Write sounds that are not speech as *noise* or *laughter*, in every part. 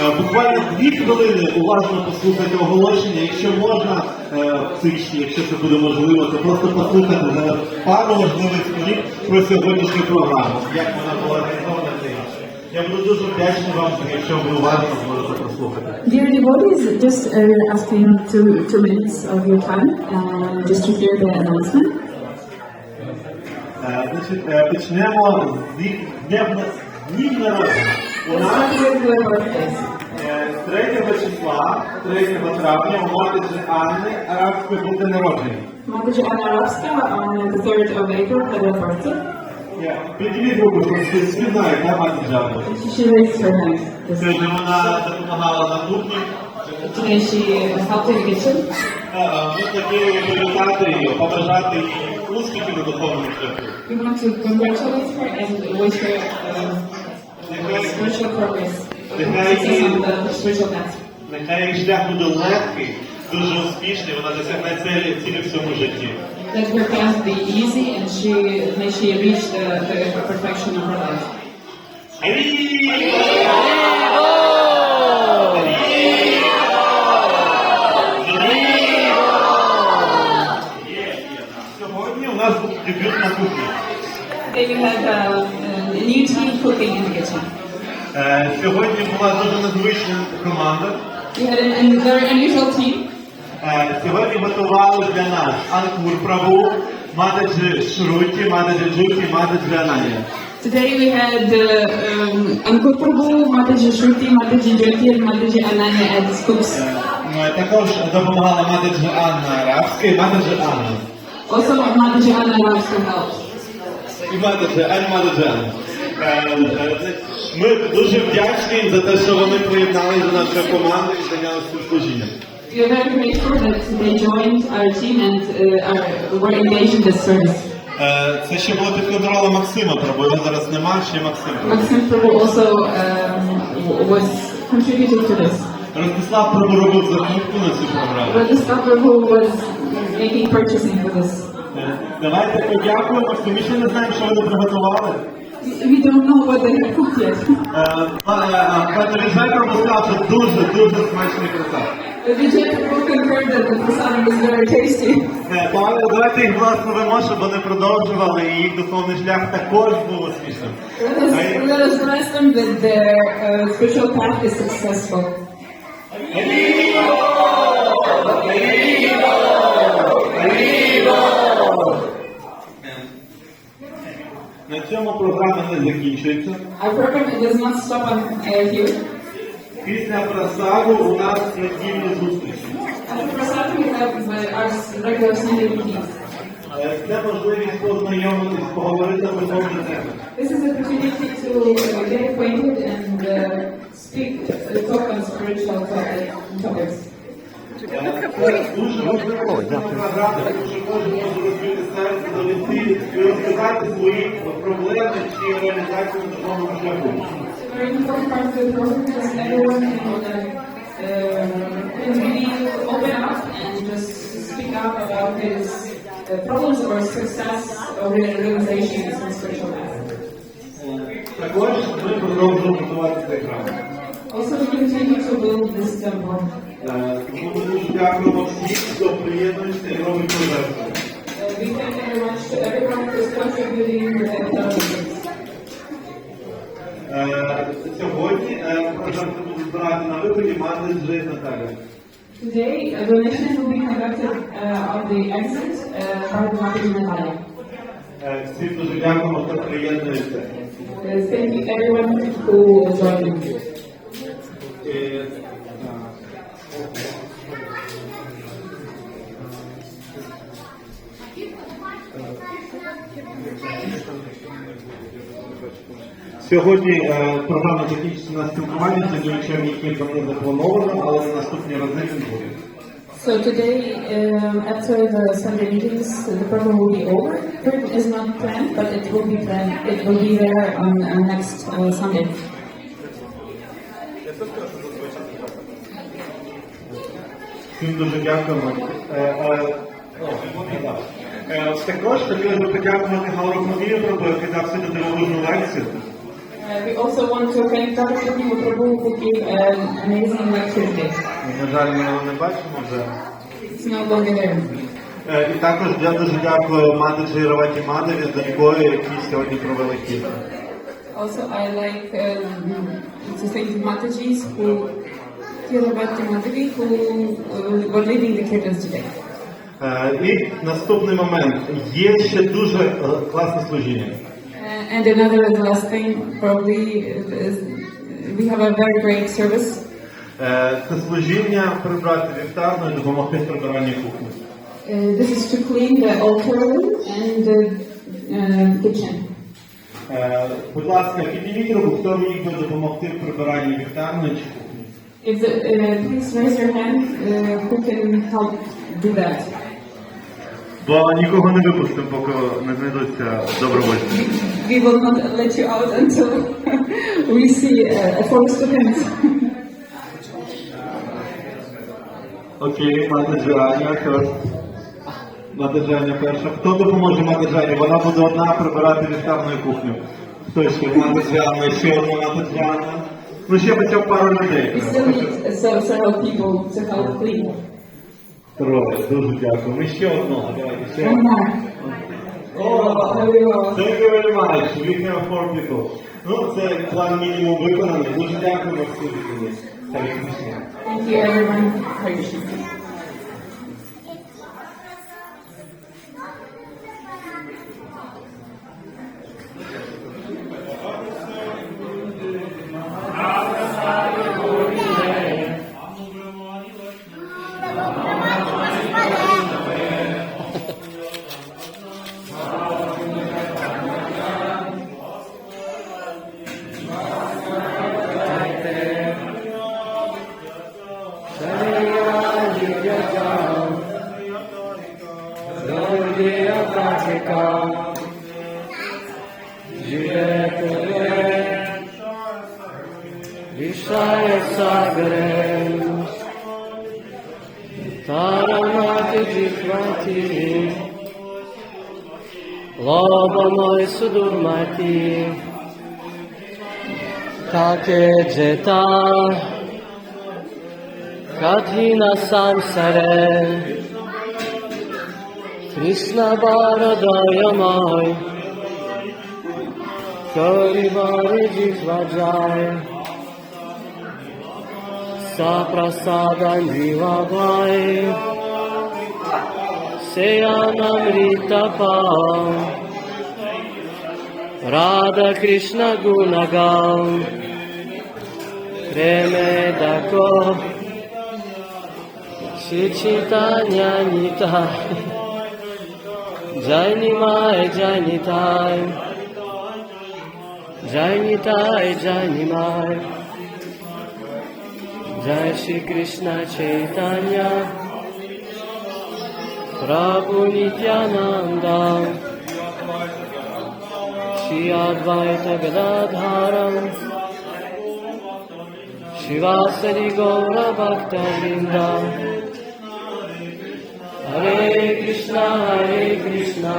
Е, Буквально дві хвилини уважно послухайте оголошення. Якщо можна, е, психічні, якщо це буде можливо, то просто послухати зараз пару важливих слів про сьогоднішню програму, як вона була організована та інше. Я буду дуже вдячний вам, якщо ви уважно зможете прослухати. Dear devotees, just uh, asking two, two minutes of your time uh, just to hear the announcement. Е, Значить, е, почнемо з днів народження. У нас with the birthdays. е, 3 числа, 3 травня, у матері Анни арабське буде народження. Mataji Anna Arabska on the 3rd of April had her birthday. Руку, що всі знають, да, мати hand. Сьогодні вона допомагала на кухні. Today she helped in the kitchen. Ми такі привітати її, побажати їй успіхів на духовному шляху. We want to congratulate her and wish her uh, spiritual progress. Нехай шлях буде легкий, дуже успішний, вона досягне цілі, цілі в цьому житті. Let her path be easy and she may she reach the, the perfection of her life. Сьогодні у нас дебют на кухні. Uh, a new team cooking in the kitchen. Е, Сьогодні була дуже незвична команда. We had a, a very unusual team. Е, Сьогодні готували для нас Анкур Прабу, Мададжи Шруті, Мададжи Джуті, Мададжи Ананія. Today we had uh, um, Ankur Prabhu, Mataji Shruti, Mataji Jyoti and Mataji Ananya as cooks. Е, Також допомагала Мададжи Анна Арабська і Мададжи Анна. Also Mataji Anna Ravska helped. І Мададжи Ань Мададжи Анна. Ми дуже вдячні їм за те, що вони приєдналися до нашої команди і зайнялися служінням. We are very grateful that they joined our team and uh, were engaged in this service. Е, Це ще було під контролем Максима Прабу, його зараз нема, ще Максим. Прабу. Also um, was contributing to this. Ростислав Прабу робив закупку на цю програму. Rajasthan Prabhu was making purchasing for this. Е, Давайте подякуємо, що не знаємо, що вони приготували. We don't know what they have cooked yet. Е, Пане Ріжай Прабу сказав, що дуже, дуже смачний красав. The Vijay Prabhu that the prasadam was very tasty. Е, давайте їх благословимо, щоб вони продовжували, і їх духовний шлях також був успішним. Let us, bless them that their uh, spiritual path is successful. На цьому програма не закінчується. Our program does not stop on uh, here. Після просаду у нас недільні зустрічі. After prasadam, we have uh, our regular Sunday meetings. Е, Це можливість познайомитись, поговорити на духовні теми. This is an opportunity to uh, get acquainted and uh, speak, uh, talk on spiritual to- topics. Е, Це дуже важлива програма, тому що кожен може розкрити серце, довести і розказати свої проблеми чи реалізацію на духовному шляху. It's a very important part of the program because everyone can, uh, um, can really open up and just speak out about his uh, problems or success or realization in some spiritual path. Е, Також ми продовжуємо готувати цей храм. Also, we continue to build this temple. Е, Тому ми дуже дякуємо всім, хто приєднується і робить. Uh. Е, Сьогодні е, пожертви збирати на виході мати Джей Наталя. Today, a donation will be conducted uh, on the exit uh, by the Natalia. Е, Всім дуже дякуємо, хто приєднується. Uh, thank you everyone who joined. Сьогодні е, програма закінчиться на спілкуванні з діячами, які давно заплановано, але на наступні рази він буде. So today, um, after the Sunday meetings, the program will be over. Program is not planned, but it will be planned. It will be there on uh, next uh, Sunday. Всім дуже дякуємо. Е, е. Е, Також хотілося б подякувати Галу Мовію, який дав сьогодні дивовижну лекцію. Uh, we also want to thank Dr. Putin Prabhu who gave an amazing lecture today. На жаль, ми його не бачимо вже. It's no longer there. Е, І також я дуже дякую Мадиджі Раваті Мадові, з якою які сьогодні провели кілька. Also, I like um, to thank Matajis who, Kiravati Mataji, who uh, were leading the kirtans today. Е, І наступний момент. Є ще дуже е, класне служіння. Uh, and another the last thing, probably, we have a very great service. Е, Це служіння прибрати вівтарну і допомогти в прибиранні кухні. Uh, this is to clean the altar room and the uh, kitchen. Будь ласка, підніміть руку, хто міг би допомогти в прибиранні вівтарної чи кухні. If the, uh, please raise your hand uh, who can help do that. Бо нікого не випустимо, поки не знайдуться добровольці. We will not let you out until *laughs* we see a forest hands. Окей, мати Джаня. Мати Джаня перша. Хто допоможе мати Джані? Вона буде одна прибирати вівтарну кухню. Хто ще? Мати Джана, ще одна мати Джана. Ну ще хоча б пару людей. We still need several people to help clean. Троє, дуже дякую. Ми ще одного. Давайте ще. Thank you very much. We have four people. Ну, це план мінімум виконаний. Дуже дякую всім. Thank you everyone for your Loba Sudur sudurmati Kake Jeta, Kadhina Samsare, Krishna Bharadayamai, Kari Bhariji Vajaya, Saprasada Nivavai, Gunagam Preme Dako Shichitanya Nitai Jainimai Jainitai Jainitai Jainimai Jai Shri Krishna Chaitanya Prabhu Nityananda Shri Advaita Gadadharam Shivasari Gaura Bhakta Vrinda Hare Krishna Hare Krishna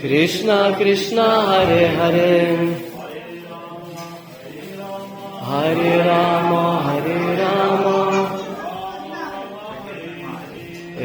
Krishna Krishna Hare Hare Hare Rama, Hare Rama,